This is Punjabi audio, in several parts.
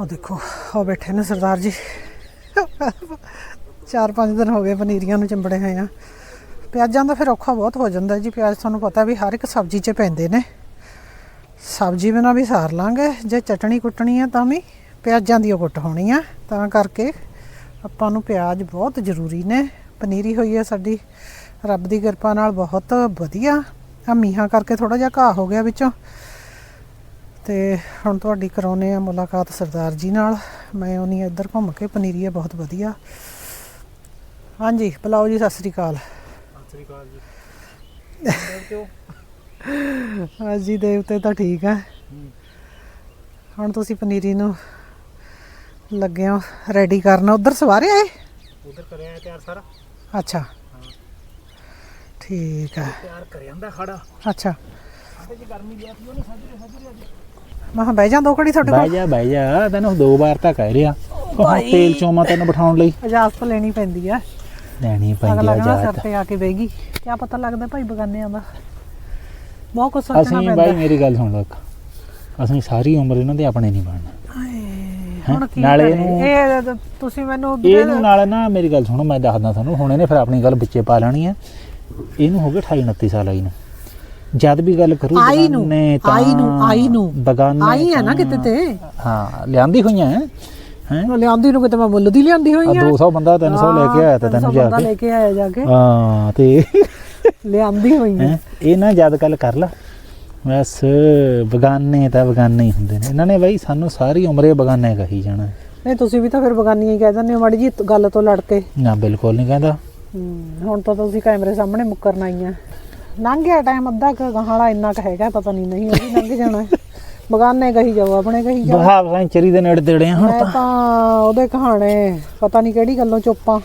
ਉਹ ਦੇਖੋ ਉਹ ਬੈਠੇ ਨੇ ਸਰਦਾਰ ਜੀ। ਚਾਰ ਪੰਜ ਦਿਨ ਹੋ ਗਏ ਪਨੀਰੀਆਂ ਨੂੰ ਚੰਬੜੇ ਹੋਏ ਆ। ਪਿਆਜ਼ਾਂ ਦਾ ਫਿਰ ਔਖਾ ਬਹੁਤ ਹੋ ਜਾਂਦਾ ਜੀ। ਪਿਆਜ਼ ਤੁਹਾਨੂੰ ਪਤਾ ਵੀ ਹਰ ਇੱਕ ਸਬਜ਼ੀ 'ਚ ਪੈਂਦੇ ਨੇ। ਸਬਜ਼ੀ ਬਿਨਾਂ ਵੀ ਸਾਰ ਲਾਂਗੇ। ਜੇ ਚਟਣੀ ਕੁੱਟਣੀ ਆ ਤਾਂ ਵੀ ਪਿਆਜ਼ਾਂ ਦੀ ਓ ਕੁੱਟ ਹੋਣੀ ਆ। ਤਾਂ ਕਰਕੇ ਆਪਾਂ ਨੂੰ ਪਿਆਜ਼ ਬਹੁਤ ਜ਼ਰੂਰੀ ਨੇ। ਪਨੀਰੀ ਹੋਈ ਹੈ ਸਾਡੀ। ਰੱਬ ਦੀ ਕਿਰਪਾ ਨਾਲ ਬਹੁਤ ਵਧੀਆ। ਆ ਮੀਹਾਂ ਕਰਕੇ ਥੋੜਾ ਜਿਹਾ ਘਾਹ ਹੋ ਗਿਆ ਵਿੱਚੋਂ। ਤੇ ਹੁਣ ਤੁਹਾਡੀ ਕਰਾਉਨੇ ਆ ਮੁਲਾਕਾਤ ਸਰਦਾਰ ਜੀ ਨਾਲ। ਮੈਂ ਉਹਨੀ ਇੱਧਰ ਘੁੰਮ ਕੇ ਪਨੀਰੀ ਹੈ ਬਹੁਤ ਵਧੀਆ। ਹਾਂਜੀ ਬੁਲਾਓ ਜੀ ਸਤਿ ਸ੍ਰੀ ਅਕਾਲ। ਸ੍ਰੀ ਅਕਾਲ ਜੀ। ਹਾਂਜੀ ਦੇਵਤੇ ਤਾਂ ਠੀਕ ਆ ਹੁਣ ਤੁਸੀਂ ਪਨੀਰੀ ਨੂੰ ਲੱਗੇ ਹੋ ਰੈਡੀ ਕਰਨ। ਉਧਰ ਸਵਾਰੇ ਆਏ? ਉਧਰ ਕਰਿਆ ਤਿਆਰ ਸਾਰਾ? ਅੱਛਾ। ਠੀਕ ਆ ਤਿਆਰ ਕਰ ਜਾਂਦਾ ਖੜਾ। ਅੱਛਾ। ਸਾਡੇ ਜੀ ਗਰਮੀ ਲਿਆ ਸੀ ਉਹਨੇ ਸਾਜਰੇ ਸਾਜਰੇ ਅੱਜ। ਮੈਂ ਕਿਹਾ ਬਹਿ ਜਾ ਦੋ ਘੜੀ ਤੁਹਾਡੇ ਬਹਿ ਕੋਲ ਜਾ ਬਹਿ ਜਾ ਤੈਨੂੰ ਦੋ ਵਾਰ ਤਾਂ ਕਹਿ ਰਿਹਾ। ਭਾਈ। ਤੇਲ ਚੋਮਾ ਤੈਨੂੰ ਬਿਠਾਉਣ ਲਈ। ਇਜਾਜ਼ਤ ਲੈਣੀ ਪੈਂਦੀ ਆ। ਲੈਣੀ ਪੈਂਦੀ ਅਗਲਾ ਆ ਕਹਿੰਦਾ ਸਿਰ ਜਾਤ ਤੇ ਆ ਕੇ ਬਹਿਗੀ ਕੀ ਪਤਾ ਲੱਗਦਾ ਭਾਈ ਬਗਾਨਿਆਂ ਦਾ। ਬਹੁਤ ਕੁਝ ਸੋਚਣਾ ਅਸੀਂ ਪੈਂਦਾ। ਬਾਈ ਮੇਰੀ ਗੱਲ ਸੁਣ ਲਓ ਇੱਕ ਅਸੀਂ ਸਾਰੀ ਉਮਰ ਇਹਨਾਂ ਦੇ ਆਪਣੇ ਨਹੀਂ ਬਣਨਾ। ਹਾਏ, ਹੁਣ ਕੀ ਨਾਲੇ ਕਰੇ? ਇਹਨੂੰ- ਇਹ ਤਾਂ ਤੁਸੀਂ ਮੈਨੂੰ ਇਹਨੂੰ ਨਾਲ ਨਾ ਮੇਰੀ ਗੱਲ ਸੁਣੋ ਮੈਂ ਦੱਸਦਾ ਤੁਹਾਨੂੰ। ਹੁਣ ਇਹਨੇ ਫਿਰ ਆਪਣੀ ਗੱਲ ਵਿੱਚੇ ਪਾ ਲੈਣੀ ਹੈ ਇਹਨੂੰ ਹੋ ਗਏ 28 29 ਸਾਲ ਆਈ ਨੂੰ। ਜਦ ਵੀ ਗੱਲ ਕਰੂ ਆਈ ਨੂੰ, ਆਈ ਨੂੰ, ਆਈ ਨੂੰ। ਬਗਾਨੇ ਆਈ ਆ ਨਾ ਕਿਤੇ ਤੇ। ਹਾਂ ਲਿਆਂਦੀ ਹੋਈਆਂ ਹੈ ਹੈਂ? ਲਿਆਂਦੀ ਨੂੰ ਕਿਤੇ ਮੈਂ ਮੁੱਲ ਦੀ ਲਿਆਂਦੀ ਹੋਈ ਆ। ਆ 200 ਬੰਦਾ 300 ਲੈ ਕੇ ਆਇਆ ਤਾਂ 300 ਤੈਨੂੰ ਜਾ ਬੰਦਾ ਕੇ। ਲੈ ਕੇ ਆਇਆ ਜਾ ਕੇ। ਹਾਂ ਤੇ ਲਿਆਂਦੀ ਹੋਈ ਹੈਂ? ਇਹ ਨਾ ਯਾਦ ਗੱਲ ਕਰ ਲਾ। ਬਸ ਬਗਾਨੇ ਤਾਂ ਬਗਾਨੇ ਹੀ ਹੁੰਦੇ ਨੇ। ਇਹਨਾਂ ਨੇ ਬਾਈ ਸਾਨੂੰ ਸਾਰੀ ਉਮਰੇ ਬਗਾਨੇ ਕਹੀ ਜਾਣਾ। ਨਹੀਂ ਤੁਸੀਂ ਵੀ ਤਾਂ ਫਿਰ ਬਗਾਨੀਆਂ ਹੀ ਕਹਿ ਦਿੰਦੇ ਹੋ ਮਾੜੀ ਜੀ ਗੱਲ ਤੋਂ ਲੜ ਕੇ। ਨਾ ਬਿਲਕੁਲ ਨਹੀਂ ਕਹਿੰਦਾ। ਹੂੰ, ਹੁਣ ਤਾਂ ਤੁਸੀਂ ਕੈਮਰੇ ਸਾਹਮਣੇ ਮੁੱਕਰਨ ਆਈਆਂ। ਲੰਘ ਗਿਆ ਟਾਈਮ ਅੱਧਾ ਕੁ ਗਾਹਾਲਾ ਇੰਨਾ ਕੁ ਹੈਗਾ ਪਤਾ ਨਹੀਂ ਨਹੀਂ ਉਹ ਵੀ ਲੰਘ ਜਾਣਾ ਬਗਾਨੇ ਕਹੀ ਜਾਓ ਆਪਣੇ ਕਹੀ ਜਾਓ। ਬਹਾਵ ਸੈਂਚਰੀ ਦੇ ਨੇੜੇ ਤੇੜੇ ਆ ਹੁਣ ਮੈਂ ਤਾਂ। ਉਹਦੇ ਕਹਾਣੇ ਪਤਾ ਨਹੀਂ ਕਿਹੜੀ ਗੱਲੋਂ ਚੁੱਪਾਂ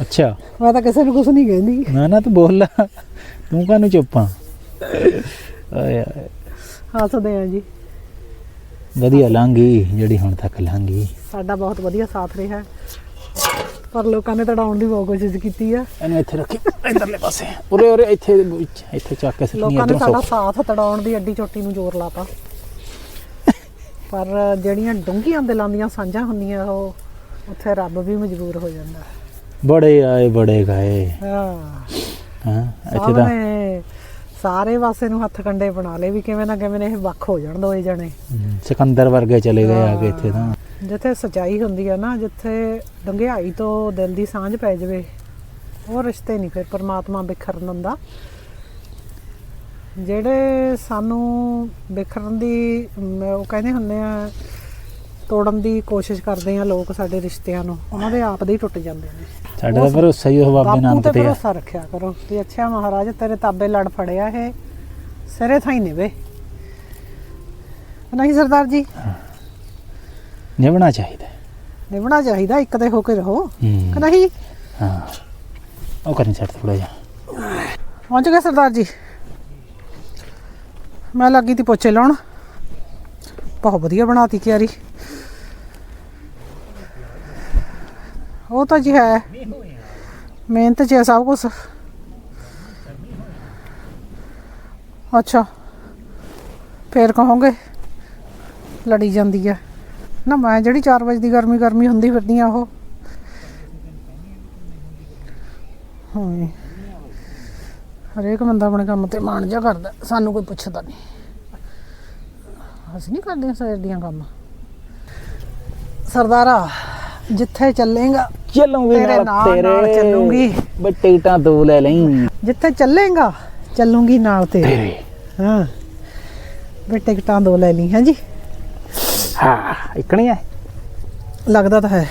ਅੱਛਾ। ਮੈਂ ਤਾਂ ਕਿਸੇ ਨੂੰ ਕੁਝ ਨਹੀਂ ਕਹਿੰਦੀ। ਨਾ ਨਾ ਤੂੰ ਬੋਲ ਤੂੰ ਕਾਹਨੂੰ ਚੁੱਪਾਂ ਓਏ ਓਏ ਹੱਸਦੇ ਆ ਜੀ। ਵਧੀਆ ਲੰਘੀ ਜਿਹੜੀ ਹੁਣ ਤੱਕ ਲੰਘੀ ਸਾਡਾ ਬਹੁਤ ਵਧੀਆ ਸਾਥ ਰਿਹਾ। ਪਰ ਲੋਕਾਂ ਨੇ ਤੜਾਉਣ ਦੀ ਬਹੁਤ ਕੋਸ਼ਿਸ਼ ਕੀਤੀ ਆ। ਇਹਨੂੰ ਇੱਥੇ ਰੱਖੀ ਇਧਰਲੇ ਪਾਸੇ। ਉਰੇ ਉਰੇ ਇੱਥੇ ਵਿੱਚ ਇੱਥੇ ਚੱਕ ਕੇ ਸਿੱਟਣੀ ਲੋਕਾਂ ਨੇ ਸਾਡਾ ਸਾਥ ਤੜਾਉਣ ਦੀ ਅੱਡੀ ਚੋਟੀ ਨੂੰ ਜ਼ੋਰ ਲਾਤਾ। ਪਰ ਜਿਹੜੀਆਂ ਡੂੰਘੀਆਂ ਦਿਲਾਂ ਦੀਆਂ ਸਾਂਝਾਂ ਹੁੰਦੀਆਂ ਉਹ ਉੱਥੇ ਰੱਬ ਵੀ ਮਜਬੂਰ ਹੋ ਜਾਂਦਾ। ਬੜੇ ਆਏ ਬੜੇ ਗਏ। ਹਾਂ। ਹਾਂ ਇੱਥੇ ਤਾਂ ਸਾਰੇ ਪਾਸੇ ਨੂੰ ਹੱਥ ਕੰਡੇ ਬਣਾ ਲਏ ਵੀ ਕਿਵੇਂ ਨਾ ਕਿਵੇਂ ਨੇ ਇਹ ਵੱਖ ਹੋ ਜਾਣ ਦੋਏ ਜਣੇ। ਸਿਕੰਦਰ ਵਰਗੇ ਚਲੇ ਗਏ ਆ ਕੇ ਇੱਥੇ ਤਾਂ। ਜਿੱਥੇ ਸਚਾਈ ਹੁੰਦੀ ਹੈ ਨਾ ਜਿੱਥੇ ਡੰਗਿਆਈ ਤੋਂ ਦਿਲ ਦੀ ਸਾਂਝ ਪੈ ਜਾਵੇ ਉਹ ਰਿਸ਼ਤੇ ਨਹੀਂ ਫਿਰ ਪਰਮਾਤਮਾ ਬਿਖਰਨ ਦਿੰਦਾ। ਜਿਹੜੇ ਸਾਨੂੰ ਬਿਖਰਨ ਦੀ ਉਹ ਕਹਿੰਦੇ ਹੁੰਦੇ ਆ ਤੋੜਨ ਦੀ ਕੋਸ਼ਿਸ਼ ਕਰਦੇ ਆ ਲੋਕ ਸਾਡੇ ਰਿਸ਼ਤਿਆਂ ਨੂੰ ਉਹਨਾਂ ਦੇ ਆਪ ਦੇ ਹੀ ਟੁੱਟ ਜਾਂਦੇ ਨੇ। ਸਾਡਾ ਤਾਂ ਭਰੋਸਾ ਹੀ ਉਹ ਬਾਬੇ ਨਾਨਕ ਤੇ ਤੇ ਆ। ਭਰੋਸਾ ਰੱਖਿਆ ਕਰੋ ਵੀ ਅੱਛਾ ਮਹਾਰਾਜ ਤੇਰੇ ਤਾਬੇ ਲੜ ਫੜਿਆ ਇਹ ਸਿਰੇ ਥਾਈ ਨਿਵੇ। ਨਹੀਂ ਸਰਦਾਰ ਜੀ ਨਿਭਣਾ ਚਾਹੀਦਾ ਨਿਭਣਾ ਚਾਹੀਦਾ ਇੱਕ ਤੇ ਹੋ ਕੇ ਰਹੋ। ਕਿ ਨਹੀਂ? ਹਾਂ। ਉਹ ਕਰੀ ਛੱਡ ਥੋੜਾ ਜਿਹਾ। ਪਹੁੰਚ ਗਏ ਸਰਦਾਰ ਜੀ। ਮੈਂ ਲੱਗੀ ਤੀ ਪੋਚੇ ਲਾਉਣ। ਬਹੁਤ ਵਧੀਆ ਬਣਾਤੀ ਕਿਆਰੀ। ਉਹ ਤਾਂ ਜੀ ਹੈ। ਮਿਹਨਤ ਚ ਹੈ ਸਭ ਕੁਝ ਅੱਛਾ। ਫੇਰ ਕਹੋਗੇ ਲੜੀ ਜਾਂਦੀ ਹੈ ਨਾ ਮੈਂ ਜਿਹੜੀ 4 ਵਜੇ ਦੀ ਗਰਮੀ ਗਰਮੀ ਹੁੰਦੀ ਫਿਰਦੀ ਆ ਉਹ। ਹਾਂ ਹਰੇਕ ਬੰਦਾ ਆਪਣੇ ਕੰਮ ਤੇ ਮਾਣ ਜਾ ਕਰਦਾ ਸਾਨੂੰ ਕੋਈ ਪੁੱਛਦਾ ਨਹੀਂ ਅਸੀਂ ਨਹੀਂ ਕਰਦੇ ਸਵੇਰ ਦੀਆਂ ਕੰਮ। ਸਰਦਾਰਾ ਜਿੱਥੇ ਚੱਲੇਗਾ ਚੱਲੂਗੀ ਤੇਰੇ ਨਾਲ ਤੇਰੇ। ਚੱਲੂਗੀ। ਬਈ ਟਿਕਟਾਂ ਦੋ ਲੈ ਲਈ। ਜਿੱਥੇ ਚੱਲੇਗਾ ਚੱਲੂਗੀ ਨਾਲ ਤੇਰੇ। ਹਾਂ। ਵੀ ਟਿਕਟਾਂ ਦੋ ਲੈ ਲਈ ਹੈ ਜੀ ਹਾਂ ਇਕਣੀ ਹੈ ਲੱਗਦਾ ਤਾਂ ਹੈ।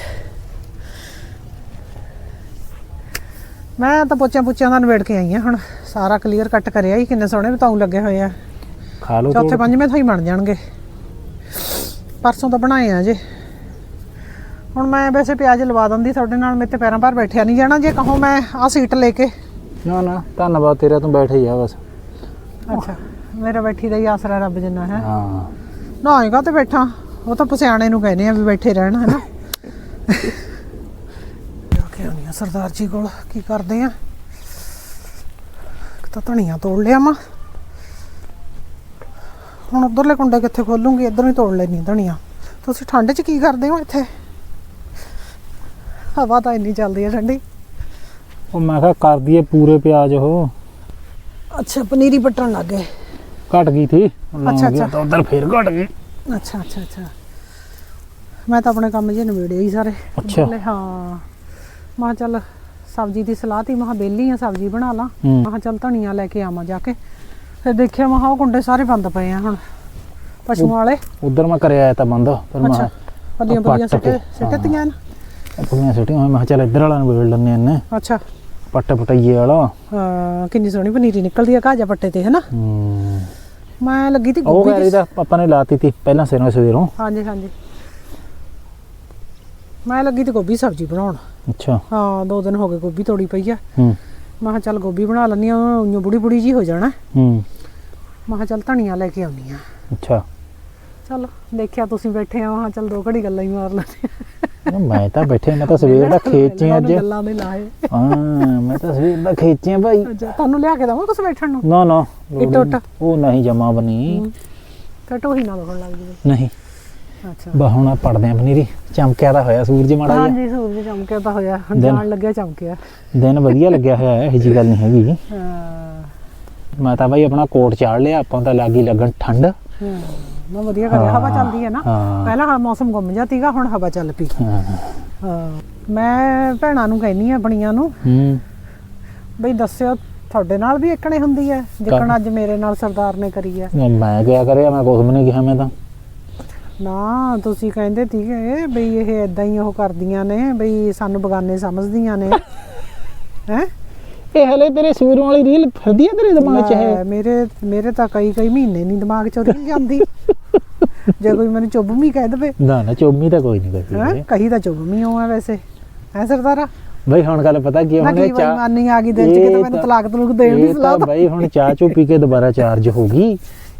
ਮੈਂ ਤਾਂ ਪੁੱਛਿਆ ਪੁੱਛਿਆ ਦਾ ਨਵੇੜ ਕੇ ਆਈ ਹਾਂ ਹੁਣ। ਸਾਰਾ ਕਲੀਅਰ ਕੱਟ ਕਰਿਆ ਹੀ ਕਿੰਨੇ ਸੋਹਣੇ ਬਤਾਉ ਲੱਗੇ ਹੋਏ ਆ। ਖਾ ਲਓ ਚੌਥੇ। ਪੰਜਵੇਂ ਥਾਈ ਬਣ ਜਾਣਗੇ। ਪਰਸੋਂ ਤਾਂ ਬਣਾਏ ਆ ਜੇ। ਹੁਣ ਮੈਂ ਵੈਸੇ ਪਿਆਜ਼ ਲਵਾ ਦਿੰਦੀ ਤੁਹਾਡੇ ਨਾਲ ਮੇਰੇ ਤੇ ਪੈਰਾਂ ਭਾਰ ਬੈਠਿਆ ਨਹੀਂ ਜਾਣਾ ਜੇ ਕਹੋ ਮੈਂ ਆਹ ਸੀਟ ਲੈ ਕੇ। ਨਾ ਨਾ ਧੰਨਵਾਦ ਤੇਰਾ ਤੂੰ ਬੈਠੇ ਜਾ ਬਸ। ਅੱਛਾ ਮੇਰਾ ਬੈਠੀ ਦਾ ਹੀ ਆਸਰਾ ਰੱਬ ਜਿੰਨਾ ਹੈ। ਹਾਂ। ਨਾ ਆਏਗਾ ਤੇ ਬੈਠਾ। ਉਹ ਤਾਂ ਪਸਿਆਣੇ ਨੂੰ ਕਹਿੰਦੇ ਆ ਵੀ ਬੈਠੇ ਰਹਿਣ ਹੈ ਨਾ ਕਿ ਆਉਂਦੀਆਂ ਸਰਦਾਰ ਜੀ ਕੋਲ ਕੀ ਕਰਦੇ ਆ? ਇੱਕ ਤਾਂ ਧਣੀਆਂ ਤੋੜ ਲਿਆ ਮਾ। ਹੁਣ ਉਧਰਲੇ ਕੁੰਡੇ ਕਿੱਥੇ ਖੋਲੂੰਗੀ? ਇਧਰੋਂ ਹੀ ਤੋੜ ਲੈਣੀ ਧਣੀਆਂ ਤੁਸੀਂ ਠੰਡ 'ਚ ਕੀ ਕਰਦੇ ਹੋ ਇੱਥੇ? ਹਵਾ ਤਾਂ ਇੰਨੀ ਚੱਲਦੀ ਹੈ ਠੰਡੀ। ਉਹ ਮੈਂ ਕਿਹਾ ਕਰ ਦਈਏ ਪੂਰੇ ਪਿਆਜ਼ ਉਹ। ਅੱਛਾ ਪਨੀਰੀ ਪੱਟਣ ਲੱਗ ਗਏ। ਘਟ ਗਈ ਥੀ। ਅੱਛਾ, ਅੱਛਾ। ਤਾਂ ਉਧਰ ਫੇਰ ਘਟ ਗਈ। ਅੱਛਾ ਅੱਛਾ ਅੱਛਾ। ਮੈਂ ਤਾਂ ਆਪਣੇ ਕੰਮ ਜੇ ਨਵੇੜੇ ਹੀ ਸਾਰੇ। ਅੱਛਾ। ਬੋਲੇ ਹਾਂ। ਮੈਂ ਚੱਲ ਸਬਜ਼ੀ ਦੀ ਸਲਾਹ ਤੀ। ਮੈਂ ਕਿਹਾ ਵਿਹਲੀ ਆ ਸਬਜ਼ੀ ਬਣਾ ਲਾਂ। ਹੂੰ। ਮੈਂ ਕਿਹਾ ਚੱਲ ਧਨੀਆ ਲੈ ਕੇ ਆਵਾਂ ਜਾ ਕੇ। ਫਿਰ ਦੇਖਿਆ ਮੈਂ ਕਿਹਾ ਉਹ ਕੁੰਡੇ ਸਾਰੇ ਬੰਦ ਪਏ ਆ ਹੁਣ। ਪਸ਼ੂਆਂ ਵਾਲੇ। ਉਧਰ ਮੈਂ ਕਰਿਆ ਆਇਆ ਤਾਂ ਬੰਦ। ਫਿਰ ਮੈਂ ਅੱਛਾ। ਪੱਲੀਆਂ ਪੱਟ ਪੱਲੀਆਂ ਸਿੱਟੇ ਕੇ, ਸਿੱਟਤੀਆਂ ਨੇ? ਆਪਣੀਆਂ ਸਿੱਟੀਆਂ ਮੈਂ ਕਿਹਾ ਚੱਲ ਇੱਧਰ ਵਾਲਾ ਨੂੰ ਵੇੜ ਲੈਣੇ ਇਹਨੇ। ਅੱਛਾ। ਪੱਟ ਪਟਈਏ ਵਾਲਾ। ਹਾਂ ਕਿੰਨੀ ਸੋਹਣੀ ਪਨੀਰੀ ਨਿਕਲਦੀ ਆ ਕਾਜਾ ਪੱਟੇ ਤੇ ਹੈਨਾ? ਹੂੰ। ਮੈਂ ਲੱਗੀ ਤੀ ਉਹ ਗੋਭੀ ਗੈਰੀ ਦੀ ਦਾ ਆਪਾਂ ਨੇ ਲਾਤੀ ਤੀ ਪਹਿਲਾਂ ਸਿਰੋਂ ਸਵੇਰੋਂ। ਹਾਂਜੀ ਹਾਂਜੀ। ਮੈਂ ਲੱਗੀ ਤੀ ਗੋਭੀ ਸਬਜ਼ੀ ਬਣਾਉਣ। ਅੱਛਾ। ਹਾਂ ਦੋ ਦਿਨ ਹੋ ਗਏ ਗੋਭੀ ਤੋੜੀ ਪਈ ਆ। ਹੂੰ। ਮੈਂ ਕਿਹਾ ਚੱਲ ਗੋਭੀ ਬਣਾ ਲੈਣੀ ਆ ਉਹ ਬੁੜੀ ਬੁੜੀ ਜੀ ਹੋ ਜਾਣਾ। ਹੂੰ। ਮੈਂ ਕਿਹਾ ਚੱਲ ਧਨੀਆ ਲੈ ਕੇ ਆਉਣੀ ਆ ਅੱਛਾ। ਚੱਲ ਦੇਖਿਆ ਤੁਸੀਂ ਬੈਠੇ ਆ ਮੈਂ ਕਿਹਾ ਚੱਲ ਦੋ ਘੜੀ ਗੱਲਾਂ ਹੀ ਮਾਰ ਲੈਂਦੇ ਨਾ, ਮੈਂ ਤਾਂ ਬੈਠੇ ਮੈਂ ਤਾਂ ਸਵੇਰ ਦਾ ਖੇਤ 'ਚ ਹਾਂ ਅੱਜ ਗੱਲਾਂ ਦੇ ਲਾਏ ਹਾਂ ਮੈਂ ਤਾਂ ਸਵੇਰ ਦਾ ਖੇਤ 'ਚ ਹਾਂ ਭਾਈ। ਅੱਛਾ ਤੁਹਾਨੂੰ ਲਿਆ ਕੇ ਦਵਾਂ ਕੁਛ ਬੈਠਣ ਨੂੰ? ਨਾ ਨਾ? ਨਹੀਂ। ਉਹ ਨਹੀਂ ਜਮਾ ਬਣੀ। ਤੇ ਢੋਹੀ ਨਾ ਲੱਗ ਜਵੇ ਨਹੀਂ। ਅੱਛਾ। ਬਾ ਹੁਣ ਆ ਪੜਦੇ ਆ ਪਨੀਰੀ। ਚਮਕਿਆ ਦਾ ਹੋਇਆ ਸੂਰਜ ਮਾੜਾ ਜਿਹਾ। ਹਾਂਜੀ ਸੂਰਜ ਚਮਕਿਆ ਤਾਂ ਹੋਇਆ। ਜਾਣ ਲੱਗਿਆ ਚਮਕਿਆ। ਦਿਨ ਵਧੀਆ ਲੱਗਿਆ ਹੋਇਆ ਹੈ ਇਹੋ ਜੀ ਗੱਲ ਨਹੀਂ ਹੈਗੀ। ਹਾਂ। ਮੈਂ ਤਾਂ ਭਾਈ ਆਪਣਾ ਕੋਟ ਚਾੜ ਲਿਆ ਆਪਾਂ ਤਾਂ ਲੱਗੀ ਲੱਗਣ ਠੰਡ। ਹਾਂ। ਨਾ ਵਧੀਆ ਕਰਿਆ ਹਵਾ ਚੱਲਦੀ ਹੈ ਨਾ। ਹਾਂ। ਪਹਿਲਾਂ ਹਾਂ ਮੌਸਮ ਗੁੰਮ ਜਾ ਤੀਗਾ ਹੁਣ ਹਵਾ ਚੱਲ ਪਈ। ਹਾਂ ਹਾਂ। ਮੈਂ ਭੈਣਾਂ ਨੂੰ ਕਹਿੰਨੀ ਆ ਬਣੀਆਂ ਨੂੰ। ਹੂੰ। ਬਈ ਦੱਸਿਓ ਤੁਹਾਡੇ ਨਾਲ ਵੀ ਇਕਣੇ ਹੁੰਦੀ ਹੈ ਜਿੱਕਣ ਅੱਜ ਮੇਰੇ ਨਾਲ ਸਰਦਾਰ ਨੇ ਕਰੀ ਹੈ। ਮੈਂ ਕਿਆ ਕਰਿਆ ਮੈਂ ਕੁਝ ਵੀ ਨਹੀਂ ਕਿਹਾ ਮੈਂ ਤਾਂ। ਨਾ ਤੁਸੀਂ ਕਹਿੰਦੇ ਸੀਗੇ ਬਈ ਇਹ ਇਦਾਂ ਹੀ ਉਹ ਕਰਦੀਆਂ ਨੇ ਬਈ ਸਾਨੂੰ ਬਗਾਨੇ ਸਮਝਦੀਆਂ ਨੇ। ਹੈ? ਇਹ ਹਲੇ ਤੇਰੇ ਸੂਰੋਂ ਵਾਲੀ ਰੀਲ ਫਿਰਦੀ ਆ ਤੇਰੇ ਦਿਮਾਗ 'ਚ ਹੈ ਮੇਰੇ ਮੇਰੇ ਤਾਂ ਕਈ ਕਈ ਮਹੀਨੇ ਨਹੀਂ ਦਿਮਾਗ ਚੋਂ ਰਹੀ ਜਾਂਦੀ। ਜੇ ਕੋਈ ਮੈਨੂੰ ਚੁੱਭਵੀਂ ਕਹਿ ਦਵੇ। ਨਾ ਨਾ ਚੋਮੀ ਤਾਂ ਕੋਈ ਨਹੀਂ ਹੈ? ਕਰਦੀ ਕਹੀ ਤਾਂ ਚੁੱਭਵੀਂ ਹੋ ਆ ਵੈਸੇ। ਹੈ ਸਰਦਾਰਾ? ਬਈ ਹੁਣ ਗੱਲ ਪਤਾ ਕੀ ਹੁਣ ਕੀ ਚਾਹ ਬੇਈਮਾਨੀ ਆ ਗਈ ਦਿਲ ਚ ਕਿਤੇ ਮੈਨੂੰ ਤਲਾਕ ਤਲੂਕ ਦੇਣ ਦੀ ਸਲਾਹ ਤਾਂ ਬਈ ਹੁਣ ਚਾਹ ਚੂ ਪੀ ਕੇ ਦੁਬਾਰਾ ਚਾਰਜ ਹੋ ਗਈ।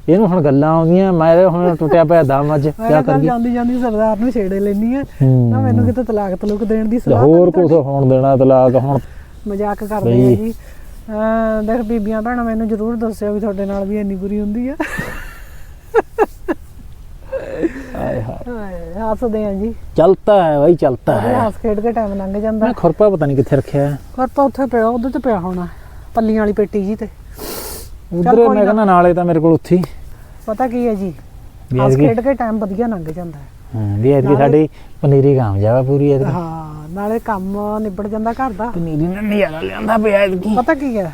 ਇਹਨੂੰ ਹੁਣ ਗੱਲਾਂ ਆਉਂਦੀਆਂ ਮੈਂ ਹੁਣ ਟੁੱਟਿਆ ਪਿਆ ਦਮ ਅੱਜ ਕੀ ਤਾਂ ਕਰੀਏ? ਜਾਂਦੀ ਜਾਂਦੀ ਸਰਦਾਰ ਨੂੰ ਛੇੜੇ ਲੈਣੀ ਆ। ਨਾ ਮੈਨੂੰ ਕਿਤੇ ਤਲਾਕ ਤਲੂਕ ਦੇਣ ਦੀ ਸਲਾਹ ਹੋਰ ਕੁਝ ਹੋਣ ਦੇਣਾ ਤਲਾਕ ਹੁਣ ਮਜ਼ਾਕ ਕਰਦੇ। ਆ ਜੀ। ਅਹ ਦੇਖ ਬੀਬੀਆਂ ਭੈਣਾਂ ਮੈਨੂੰ ਜ਼ਰੂਰ ਦੱਸਿਓ ਵੀ ਤੁਹਾਡੇ ਨਾਲ ਵੀ ਇੰਨੀ ਬੁਰੀ ਹੁੰਦੀ ਆ। ਆਏ ਹਾਏ। ਹਾਏ, ਹੱਸਦੇ ਆ ਜੀ। ਚਲਤਾ ਹੈ ਭਾਈ ਚਲਤਾ ਉਹਦੇ ਹੈ। ਹੱਸ ਖੇਡ ਕੇ ਟਾਈਮ ਲੰਘ ਜਾਂਦਾ। ਮੈਂ ਖੁਰਪਾ ਪਤਾ ਨਹੀਂ ਕਿੱਥੇ ਰੱਖਿਆ ਹੈ। ਪਰ ਤਾਂ ਉੱਥੇ ਪਿਆ ਉਹਦੇ ਤੇ ਪਿਆ ਹੋਣਾ ਪੱਲੀਆਂ ਵਾਲੀ ਪੇਟੀ ਜੀ ਤੇ। ਮੈਂ ਨਾ। ਕਹਿੰਦਾ ਨਾਲੇ ਤਾਂ ਮੇਰੇ ਕੋਲ ਉੱਥੇ ਪਤਾ ਕੀ ਹੈ ਜੀ ਵੀ ਹੱਸ ਐਤਕੀ- ਖੇਡ ਕੇ ਟਾਈਮ ਵਧੀਆ ਲੰਘ ਜਾਂਦਾ ਹੈ। ਹਾਂ ਵੀ ਐਤਕੀ ਸਾਡੀ ਪਨੀਰੀ ਕਾਮਯਾਬ ਆ ਪੂਰੀ ਐਤਕੀ। ਹਾਂ ਨਾਲੇ ਕੰਮ ਨਿਬੜ ਜਾਂਦਾ ਘਰ ਦਾ। ਪਨੀਰੀ ਨੇ ਨਜ਼ਾਰਾ ਲਿਆਂਦਾ ਪਿਆ ਐਤਕੀ ਪਤਾ ਕੀ ਹੈ?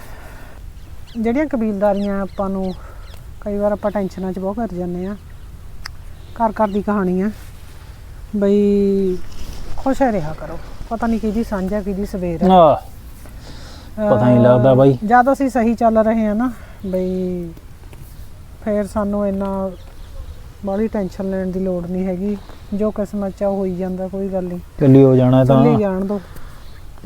ਜਿਹੜੀਆਂ ਕਬੀਲਦਾਰੀਆਂ ਆਪਾਂ ਨੂੰ ਕਈ ਵਾਰ ਆਪਾਂ ਟੈਨਸ਼ਨਾਂ 'ਚ ਬਹੁਤ ਕਰ ਜਾਂਦੇ ਆ ਘਰ ਘਰ ਦੀ ਕਹਾਣੀ ਆ ਬਈ ਖੁਸ਼ ਰਿਹਾ ਕਰੋ। ਪਤਾ ਨਹੀਂ ਕਿਹਦੀ ਸਾਂਝਾ ਕਿਹਦੀ ਸਵੇਰ ਹੈ। ਆਹ, ਪਤਾ ਨਹੀਂ ਲੱਗਦਾ ਬਾਈ। ਜਦ ਅਸੀਂ ਸਹੀ ਚੱਲ ਰਹੇ ਆ ਨਾ ਬਈ ਫੇਰ ਸਾਨੂੰ ਇੰਨਾ ਬਾਹਲੀ ਟੈਨਸ਼ਨ ਲੈਣ ਦੀ ਲੋੜ ਨਹੀਂ ਹੈਗੀ। ਜੋ ਕਿਸਮਤ ਚ ਆ ਹੋਈ ਜਾਂਦਾ ਕੋਈ ਗੱਲ ਨਹੀਂ। ਚੱਲੀ ਹੋ ਜਾਣਾ ਤਾਂ। ਚੱਲੀ ਜਾਣ ਦੋ।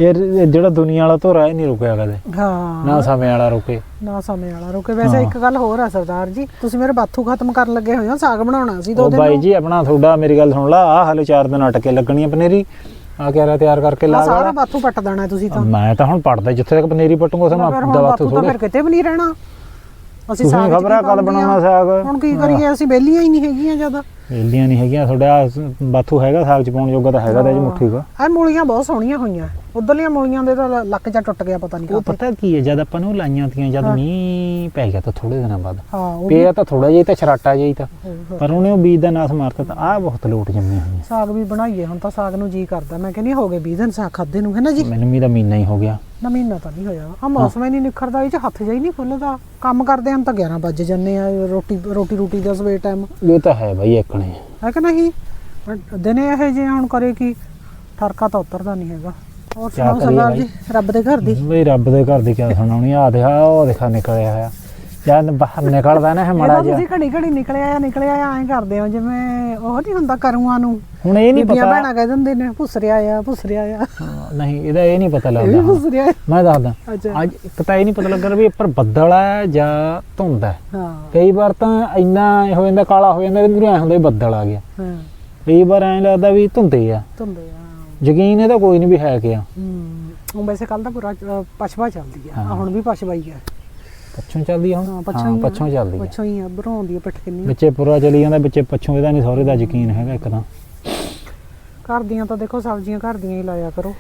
ਯਾਰ ਇਹ ਜਿਹੜਾ ਦੁਨੀਆ ਵਾਲਾ ਧੋਰਾ ਇਹ ਨਹੀਂ ਰੁਕਿਆ ਕਦੇ। ਹਾਂ। ਨਾ ਸਮੇਂ ਵਾਲਾ ਰੁਕੇ। ਨਾ ਸਮੇਂ ਵਾਲਾ ਰੁਕੇ। ਵੈਸੇ। ਇੱਕ ਗੱਲ ਹੋਰ ਆ ਸਰਦਾਰ ਜੀ ਤੁਸੀਂ ਮੇਰੇ ਬਾਥੂ ਖਤਮ ਕਰਨ ਲੱਗੇ ਹੋਏ ਹੋ ਸਾਗ ਬਣਾਉਣਾ ਸੀ ਦੋ ਉਹ ਦਿਨ ਬਾਈ। ਜੀ ਆਪਣਾ ਤੁਹਾਡਾ ਮੇਰੀ ਗੱਲ ਸੁਣ ਲਾ ਆ ਹਲੇ 4 ਦਿਨ ਅਟਕੇ ਲੱਗਣੀ ਆ ਪਨੀਰੀ। ਆ ਕਿਆ ਤਿਆਰ ਕਰਕੇ ਲਾ ਸਾਰਾ ਬਾਥੂ ਪੱਟ ਦੇਣਾ ਤੁਸੀਂ ਤਾਂ। ਮੈਂ ਤਾਂ ਹੁਣ ਪੜਦਾ ਜਿੱਥੇ ਤੱਕ ਪਨੀਰੀ ਪਟੂਗਾ ਹੁਣ ਦਵਾ ਬਾਥੂ ਤਾਂ ਥੋੜਾ ਫਿਰ ਕਿਤੇ ਵੀ ਨਹੀਂ ਰਹਿਣਾ। ਅਸੀਂ ਤੁਸੀਂ ਸਾਗ 'ਚ ਖਬਰ ਕਦ ਪਾਉਂਦੇ ਬਣਾਉਣਾ ਆ? ਸਾਗ? ਹੁਣ ਕੀ ਕਰੀਏ? ਅਸੀਂ ਬੇਲੀਆਂ ਹੀ ਨਹੀਂ ਹੈਗੀਆਂ ਜ਼ਿਆਦਾ। ਵੇਲੀਆਂ ਨਹੀਂ ਹੈਗੀਆਂ ਤੁਹਾਡਾ ਬਾਥੂ ਹੈਗਾ ਸਾਗ ਚ ਪਾਉਣ ਜੋਗਾ ਤਾਂ ਹੈਗਾ ਤਾਂ ਜੀ ਮੁੱਠੀ ਕਾ। ਆ ਮੂਲੀਆਂ ਬਹੁਤ ਸੋਹਣੀਆਂ ਹੋਈਆਂ। ਉਧਰਲੀਆਂ ਮੂਲੀਆਂ ਦੇ ਤਾਂ ਲੱਕ ਜਾ ਟੁੱਟ ਗਿਆ ਪਤਾ ਨਹੀਂ ਉਹ ਪਤਾ ਕੀ ਹੈ ਜਦ ਆਪਾਂ ਨੂੰ ਲਾਈਆਂ ਤੀਆਂ ਜਦ ਮੀਂਹ ਪੈ ਗਿਆ ਤਾਂ ਥੋੜੇ ਦਿਨਾਂ ਬਾਅਦ। ਹਾਂ ਉਹ ਪਿਆ ਤਾਂ ਥੋੜਾ ਜਿਹਾ ਹੀ ਤਾਂ ਛਰਾਟਾ ਜਿਹਾ ਹੀ ਤਾਂ। ਪਰ ਉਹਨੇ ਉਹ ਬੀਜ ਦਾ ਨਾਸ ਮਾਰਤਾ ਤਾਂ ਆ ਬਹੁਤ ਲੋਟ ਜੰਮੇ ਹੋਏ ਸਾਗ ਵੀ ਬਣਾਈਏ ਹੁਣ ਤਾਂ ਸਾਗ ਨੂੰ ਜੀ ਕਰਦਾ। ਮੈਂ ਕਹਿੰਦੀ ਹਾਂ, ਹੋ ਗਏ 20 ਦਿਨ ਸਾਗ ਖਾਦੇ ਨੂੰ ਹੈ ਨਾ ਜੀ? ਮੈਨੂੰ ਵੀ ਤਾਂ ਮਹੀਨਾ ਹੀ ਹੋ ਗਿਆ। ਨਾ ਮਹੀਨਾ ਤਾਂ ਨਹੀਂ ਹੋਇਆ। ਆ ਮੌਸਮ ਹੀ ਨਹੀਂ ਨਿਖਰਦਾ ਇਹ ਚ ਹੱਥ ਜਾਈ ਨਹੀਂ ਖੁੱਲਦਾ। ਕੰਮ ਕਰਦੇ ਹਨ ਤਾਂ 11 ਵੱਜ ਜੰਨੇ ਆ ਰੋਟੀ ਰੋਟੀ ਰੋਟੀ ਦਾ ਸਵੇਰ ਟਾਈਮ ਇਹ ਤਾਂ ਹੈ ਬਾਈ ਇੱਕਣੇ ਹੈ ਕਿ ਨਹੀਂ? ਹੁਣ ਦਿਨੇ ਇਹ ਜੇ ਹੁਣ ਕਰੇ ਕੀ ਠਰਕਾ ਤਾਂ ਉਤਰਦਾ ਨਹੀਂ ਹੈਗਾ। ਹੋਰ ਕਿਆ ਸੁਣਾਓ ਕਰੀਏ ਸਰਦਾਰ ਬਾਈ? ਜੀ ਰੱਬ ਦੇ ਘਰ ਦੀ? ਬਈ ਰੱਬ ਦੇ ਘਰ ਦੀ ਕਿਆ ਸੁਣਾਉਣੀ ਆ? ਦੇਖਾ ਉਹ ਦੇਖਾ ਨਿਕਲਿਆ ਹੋਇਆ। ਜਦ ਬਾਹਰ ਨਿਕਲਦਾ ਨਾ ਇਹ ਮੜਾ ਇਹਦਾ ਜਿਹਾ। ਤੁਸੀਂ ਘੜੀ ਘੜੀ ਨਿਕਲਿਆ ਆ ਨਿਕਲਿਆ ਆ ਐਂ ਕਰਦੇ ਹੋ ਜਿਵੇਂ ਉਹ ਨਹੀਂ ਹੁੰਦਾ ਕਰੂਆਂ ਨੂੰ। ਹੁਣ ਇਹ ਨਹੀਂ ਬੀਬੀਆਂ ਪਤਾ। ਭੈਣਾਂ ਕਹਿ ਦਿੰਦੇ ਨੇ ਭੁਸਰਿਆ ਆ ਭੁਸਰਿਆ ਆ। ਹਾਂ, ਨਹੀਂ ਇਹਦਾ ਇਹ ਨਹੀਂ ਪਤਾ ਇਹ ਵੀ ਲੱਗਦਾ। ਭੁਸਰਿਆ ਆ। ਮੈਂ ਦੱਸਦਾ ਅੱਛਾ। ਅੱਜ ਇੱਕ ਤਾਂ ਇਹ ਨਹੀਂ ਪਤਾ ਲੱਗ ਰਿਹਾ ਵੀ ਉੱਪਰ ਬੱਦਲ ਹੈ ਜਾਂ ਧੁੰਦ ਹੈ। ਹਾਂ। ਕਈ ਵਾਰ ਤਾਂ ਇੰਨਾ ਇਹ ਹੋ ਜਾਂਦਾ ਕਾਲਾ ਹੋ ਜਾਂਦਾ ਮੂਰੇ ਐ ਹੁੰਦਾ ਵੀ ਬੱਦਲ ਆ ਗਿਆ। ਹਾਂ। ਕਈ ਵਾਰ ਐਂ ਲੱਗਦਾ ਵੀ ਧੁੰਦੇ ਆ। ਧੁੰਦੇ ਆ ਯਕੀਨ ਇਹਦਾ ਕੋਈ ਨਹੀਂ ਵੀ ਹੈ ਕਿ ਆ ਹੂੰ ਉਹ ਵੈਸੇ ਕੱਲ ਦਾ ਪੂਰਾ ਅ, ਪਛਵਾ ਚੱਲਦੀ ਆ। ਹਾਂ। ਆਹ ਹੁਣ ਵੀ ਪਛਵਾ ਹੀ ਆ। ਪੱਛੋਂ ਚੱਲਦੀ ਆ ਹਾਂ ਪੱਛੋਂ ਹੀ ਆ। ਪੱਛੋਂ ਚੱਲਦੀ ਆ। ਪੱਛੋਂ ਹੀ ਆ ਬਰੋਂ ਆਉਂਦੀ ਆ ਪਿੱਠ ਕਿੰਨੀ ਵਿੱਚੇ ਪੂਰਾ ਚਲੀ ਜਾਂਦਾ ਵਿੱਚੇ ਪੱਛੋਂ ਇਹਦਾ ਨਹੀਂ ਸਹੁਰੇ ਦਾ ਯਕੀਨ ਹੈਗਾ ਇੱਕ ਤਾਂ। ਘਰ ਦੀਆਂ ਤਾਂ ਦੇਖੋ ਸਬਜ਼ੀਆਂ ਘਰ ਦੀਆਂ ਹੀ ਲਾਇਆ ਕਰੋ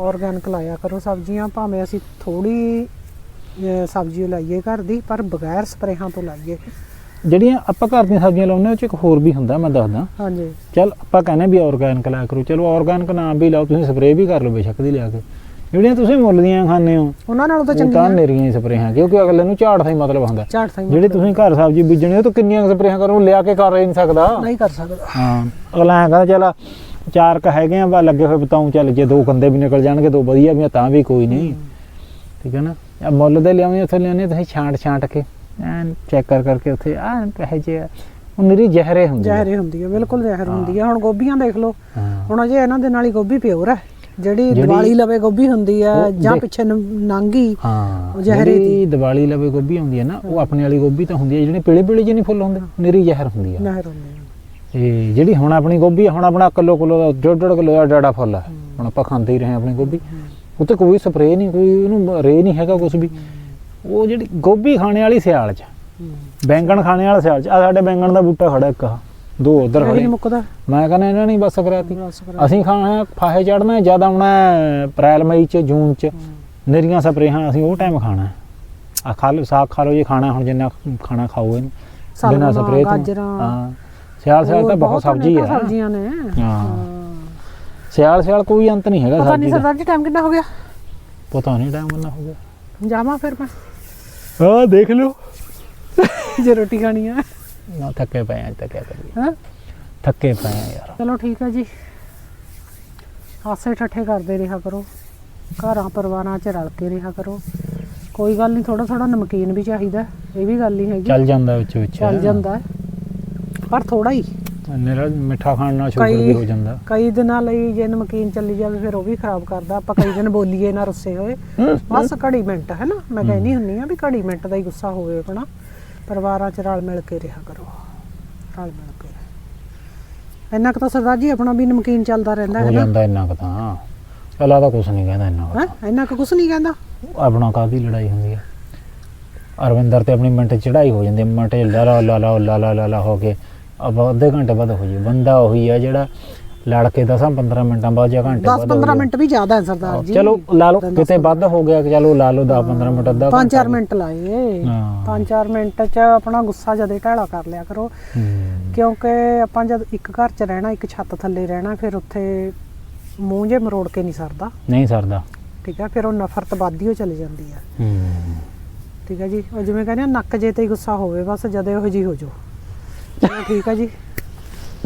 ਆਰਗੈਨਿਕ ਲਾਇਆ ਕਰੋ। ਸਬਜ਼ੀਆਂ ਭਾਵੇਂ ਅਸੀਂ ਥੋੜੀ ਸਬਜ਼ੀ ਲਾਈਏ ਘਰ ਦੀ ਪਰ ਬਗੈਰ ਸਪਰੇਹਾਂ ਤੋਂ ਲਾਈਏ। ਜਿਹੜੀਆਂ ਆਪਾਂ ਘਰ ਦੀਆਂ ਸਬਜ਼ੀਆਂ ਲਾਉਂਦੇ ਉਹ ਚ ਇੱਕ ਹੋਰ ਵੀ ਹੁੰਦਾ ਮੈਂ ਦੱਸਦਾ। ਹਾਂਜੀ। ਚੱਲ ਆਪਾਂ ਕਹਿੰਦੇ ਵੀ ਆਰਗੈਨਿਕ ਲਾਇਆ ਕਰੋ। ਚਲੋ ਆਰਗੈਨਿਕ ਨਾ ਵੀ ਲਾਓ ਤੁਸੀਂ ਸਪਰੇਅ ਵੀ ਕਰ ਲਓ ਬੇਸ਼ੱਕ ਦੀ ਲਿਆ ਕੇ। ਜਿਹੜੀਆਂ ਤੁਸੀਂ ਮੁੱਲ ਦੀਆਂ ਖਾਂਦੇ ਹੋ ਉਹਨਾਂ ਨਾਲੋਂ ਤਾਂ ਉਹ ਤਾਂ ਚੰਗੀਆਂ ਨੇਰੀਆਂ ਹੀ ਸਪਰੇਹਾਂ ਕਿਉਂਕਿ ਅਗਲੇ ਨੂੰ ਝਾੜ ਦਾ ਹੀ ਮਤਲਬ ਹੁੰਦਾ। ਝਾੜ ਸਾਈ ਜਿਹੜੀ ਤੁਸੀਂ ਘਰ ਸਬਜ਼ੀ ਬੀਜਣੀ ਉਹ ਤਾਂ ਕਿੰਨੀਆਂ ਸਪਰੇਹਾਂ ਕਰੋ ਲਿਆ ਕੇ ਕਰ ਹੀ ਨਹੀਂ ਸਕਦਾ। ਨਹੀਂ ਕਰ ਸਕਦਾ। ਹਾਂ ਅਗਲਾ ਐਂ ਕਹਿੰਦਾ ਚੱਲ ਚਾਰ ਕ ਹੈਗੇ ਆ ਬਾ ਲੱਗੇ ਹੋਏ ਬਤਾਉਂ ਚੱਲ ਜੇ ਦੋ ਕੰਦੇ ਵੀ ਨਿਕਲ ਜਾਣਗੇ ਦੋ ਵਧੀਆ ਵੀ ਆ ਤਾਂ ਵੀ ਕੋਈ ਨਹੀਂ। ਠੀਕ ਹੈ ਨਾ? ਆ ਮੁੱਲ ਦੇ ਲਿਆਉਂਦੇ ਉੱਥੇ ਲਿਆਉਂਦੇ ਤੁਸੀਂ ਛਾਂਟ ਛਾਂਟ ਕੇ ਐਨ ਚੈੱਕ ਕਰ ਕਰਕੇ ਉੱਥੇ ਆ ਕਹੇ ਜੇ ਉਹ ਨਿਰੀ ਜ਼ਹਿਰੇ ਹੁੰਦੀ ਆ। ਜ਼ਹਿਰੇ ਹੁੰਦੀ ਹੈ ਬਿਲਕੁਲ ਜ਼ਹਿਰ ਹੁੰਦੀ ਹੈ ਹੁਣ ਗੋਭੀਆਂ ਦੇਖ ਲਓ। ਹਾਂ। ਹੁਣ ਅਜੇ ਇਹਨਾਂ ਦੇ ਨਾਲ ਹੀ ਗੋਭੀ ਪਿਓਰ ਹੈ ਜਿਹੜੀ ਦੀਵਾਲੀ ਲਵੇ ਗੋਭੀ ਹੁੰਦੀ ਉਹ ਜਾਂ ਪਿੱਛੇ ਨੰਗੀ ਹਾਂ ਜ਼ਹਿਰੇ ਜਿਹੜੀ ਦੀਵਾਲੀ ਲਵੇ ਗੋਭੀ ਆਉਂਦੀ ਹੈ ਨਾ ਉਹ ਆਪਣੇ ਵਾਲੀ ਗੋਭੀ ਤਾਂ ਹੁੰਦੀ ਹੈ ਜਿਹੜੀ ਪੀਲੇ ਪੀਲੇ ਜਿਹੀ ਨਹੀਂ ਫੁੱਲ ਹੁੰਦੇ ਨਿਰੀ ਜ਼ਹਿਰ ਹੁੰਦੀ ਆ। ਨਹਿਰ ਹੁੰਦੀ ਹੈ ਤੇ ਜਿਹੜੀ ਹੁਣ ਆਪਣੀ ਗੋਭੀ ਆ ਹੁਣ ਆਪਣਾ ਕਿਲੋ ਕਿਲੋ ਦਾ ਡੇਢ ਡੇਢ ਕਿਲੋ ਦਾ ਡਾੜਾ ਫੁੱਲ ਆ। ਹੁਣ ਆਪਾਂ ਖਾਂਦੇ ਹੀ ਰਹੇ ਆਪਣੀ ਗੋਭੀ। ਉਹ ਤੇ ਕੋਈ ਸਪਰੇਅ ਨਹੀਂ ਕੋਈ ਉਹਨੂੰ ਰੇ ਨਹੀਂ ਹੈਗਾ ਕੁਝ ਵੀ। ਉਹ ਜਿਹੜੀ ਗੋਭੀ ਖਾਣੇ ਵਾਲੀ ਸਿਆਲ 'ਚ। ਬੈਂਗਣ ਖਾਣੇ ਵਾਲਾ ਸਿਆਲ 'ਚ ਆ ਸਾਡੇ ਬੈਂਗਣ ਦਾ ਬੂਟਾ ਖੜਾ ਇੱਕ ਆਹ, ਦੋ ਉਧਰ ਖੜੇ। ਨਹੀਂ ਮੁੱਕਦਾ। ਮੈਂ ਕਹਿੰਦਾ ਇਹਨਾਂ ਨੇ ਬਸ ਕਰਾਤੀ ਅਸੀਂ ਖਾਣਾ ਫਾਹੇ ਚੜਨਾ ਜਦ ਆਉਣਾ ਹੈ ਅਪ੍ਰੈਲ ਮਈ 'ਚ ਜੂਨ 'ਚ। ਨਿਰੀਆਂ ਸਪਰੇਹਾਂ ਅਸੀਂ ਉਹ ਟਾਈਮ ਖਾਣਾ ਹੈ। ਆ ਖਾ ਲਓ ਸਾਗ ਖਾ ਲਓ ਜੇ ਖਾਣਾ ਹੁਣ ਜਿੰਨਾ ਖਾਣਾ ਖਾਓ ਇਹਨੂੰ। ਬਿਨਾਂ ਸਪਰੇਅ ਤੋਂ। ਹਾਂ। ਸਿਆਲ ਸਿਆਲ ਤਾਂ ਬਹੁਤ ਸਬਜ਼ੀ ਹੈ। ਸਬਜ਼ੀਆਂ ਨੇ। ਹਾਂ। ਸਿਆਲ ਸਿਆਲ ਕੋਈ ਅੰਤ ਨਹੀਂ ਹੈਗਾ ਪਤਾ ਨਹੀਂ ਸਰਦਾਰ ਜੀ ਟਾਈਮ ਕਿੰਨਾ ਹੋ ਗਿਆ? ਪਤਾ ਨਹੀਂ ਟਾਈਮ ਕਿੰਨਾ ਹੋ ਗਿਆ। ਜਾਵਾਂ ਫਿਰ ਮੈਂ। ਹਾਂ ਦੇਖ ਲਓ। ਜੇ ਰੋਟੀ ਖਾਣੀ ਹੈ ਨਾ ਥੱਕੇ ਪਏ ਆ ਅੱਜ ਤੱਕ ਕਿਆ ਕਰੀਏ ਹਾਂ? ਥੱਕੇ ਪਏ ਆ ਯਾਰ। ਚਲੋ ਠੀਕ ਹੈ ਜੀ। ਹਾਸੇ ਠੱਠੇ ਕਰਦੇ ਰਿਹਾ ਕਰੋ। ਘਰਾਂ ਪਰਿਵਾਰਾਂ 'ਚ ਰਲ ਕੇ ਰਿਹਾ ਕਰੋ। ਕੋਈ ਗੱਲ ਨਹੀਂ ਥੋੜਾ ਥੋੜਾ ਨਮਕੀਨ ਵੀ ਚਾਹੀਦਾ ਇਹ ਵੀ ਗੱਲ ਨਹੀਂ ਹੈਗੀ। ਚੱਲ ਜਾਂਦਾ ਵਿੱਚ ਵਿੱਚ ਚੱਲ ਜਾਂਦਾ ਹੈ। ਪਰ ਥੋੜਾ ਹੀ। ਮੇਰਾ ਮਿੱਠਾ ਖਾਣ ਨਾਲ ਸ਼ੂਗਰ ਵੀ ਹੋ ਜਾਂਦਾ। ਕਈ ਦਿਨਾਂ ਲਈ ਜੇ ਨਮਕੀਨ ਚੱਲੀ ਜਾਵੇ ਫਿਰ ਉਹ ਵੀ ਖਰਾਬ ਕਰਦਾ। ਆਪਾਂ ਕਈ ਦਿਨ ਬੋਲੀਏ ਨਾ ਰੁੱਸੇ ਹੋਏ। ਬਸ ਘੜੀ ਮਿੰਟ ਹੈ ਨਾ? ਮੈਂ ਕਹਿੰਦੀ ਹੁੰਨੀ ਆ ਵੀ ਘੜੀ ਮਿੰਟ ਦਾ ਹੀ ਗੁੱਸਾ ਹੋਵੇ ਆਪਣਾ। ਪਰਿਵਾਰਾਂ 'ਚ ਰਲ ਮਿਲ ਕੇ ਰਿਹਾ ਕਰੋ। ਰਲ ਮਿਲ ਕੇ ਇੰਨਾ ਕੁ ਤਾਂ ਸਰਦਾਰ ਜੀ ਆਪਣਾ ਵੀ ਨਮਕੀਨ ਚੱਲਦਾ ਰਹਿੰਦਾ ਹੋ ਹੈ ਨਾ। ਜਾਂਦਾ ਇੰਨਾ ਕੁ ਤਾਂ। ਚੱਲਾ ਤਾਂ ਕੁਛ ਨਹੀਂ ਕਹਿੰਦਾ ਇੰਨਾ ਕੁ। ਹੈ? ਇੰਨਾ ਕੁ ਕੁਛ ਨਹੀਂ ਕਹਿੰਦਾ? ਆਪਣਾ ਕਾਦੀ ਲੜਾਈ ਹੁੰਦੀ ਹੈ ਅਰਵਿੰਦਰ ਤੇ ਆਪਣੀ ਮਿੰਟ ਚੜਾਈ ਹੋ ਜਾਂਦੀ ਹੈ, ਮਿੰਟ 'ਚ ਲਾ ਲਾ ਲਾ ਲਾ ਲਾ ਲਾ ਲਾ ਲਾ ਹੋ ਕੇ। ਅਬ ਅੱਧੇ ਘੰਟੇ ਬਾਅਦ ਹੋ ਜੀ ਬੰਦਾ ਉਹੀ ਹੈ ਜਿਹੜਾ ਲੜ ਕੇ 10 15 ਮਿੰਟਾਂ ਬਾਅਦ ਜਾਂ ਘੰਟੇ 10 ਬਾਅਦ ਹੋ 15 ਜਾਏ। ਮਿੰਟ ਵੀ ਜ਼ਿਆਦਾ ਹੈ ਸਰਦਾਰ ਜੀ। ਚਲੋ ਲਾ ਲਓ ਕਿਤੇ ਵੱਧ ਹੋ ਗਿਆ ਕਿ ਚਲੋ ਲਾ ਲਓ 10 15 ਮਿੰਟ ਅੱਧਾ ਪੰਜ ਘੰਟਾ ਚਾਰ ਮਿੰਟ ਲਾਏ। ਹਾਂ। ਪੰਜ ਚਾਰ ਮਿੰਟ 'ਚ ਆਪਣਾ ਗੁੱਸਾ ਜਦੇ ਢਾਲਾ ਕਰ ਲਿਆ ਕਰੋ। ਕਿਉਂਕਿ ਆਪਾਂ ਜਦ ਇੱਕ ਘਰ 'ਚ ਰਹਿਣਾ ਇੱਕ ਛੱਤ ਥੱਲੇ ਰਹਿਣਾ ਫਿਰ ਉੱਥੇ ਮੂੰਹ ਜੇ ਮਰੋੜ ਕੇ ਨਹੀਂ ਸਰਦਾ। ਨਹੀਂ ਸਰਦਾ। ਠੀਕ ਹੈ ਫਿਰ ਉਹ ਨਫ਼ਰਤ ਵੱਧਦੀ ਹੋ ਚਲੀ ਜਾਂਦੀ ਹੈ। ਠੀਕ ਹੈ ਜੀ ਉਹ ਜਿਵੇਂ ਕਹਿੰਦੇ ਨੱਕ ਜੇ ਤੇ ਗੁੱਸਾ ਹੋਵੇ ਬਸ ਜਦੇ ਉਹ ਜੀ ਹੋ ਜਾਓ। ਠੀਕ ਹੈ ਜੀ।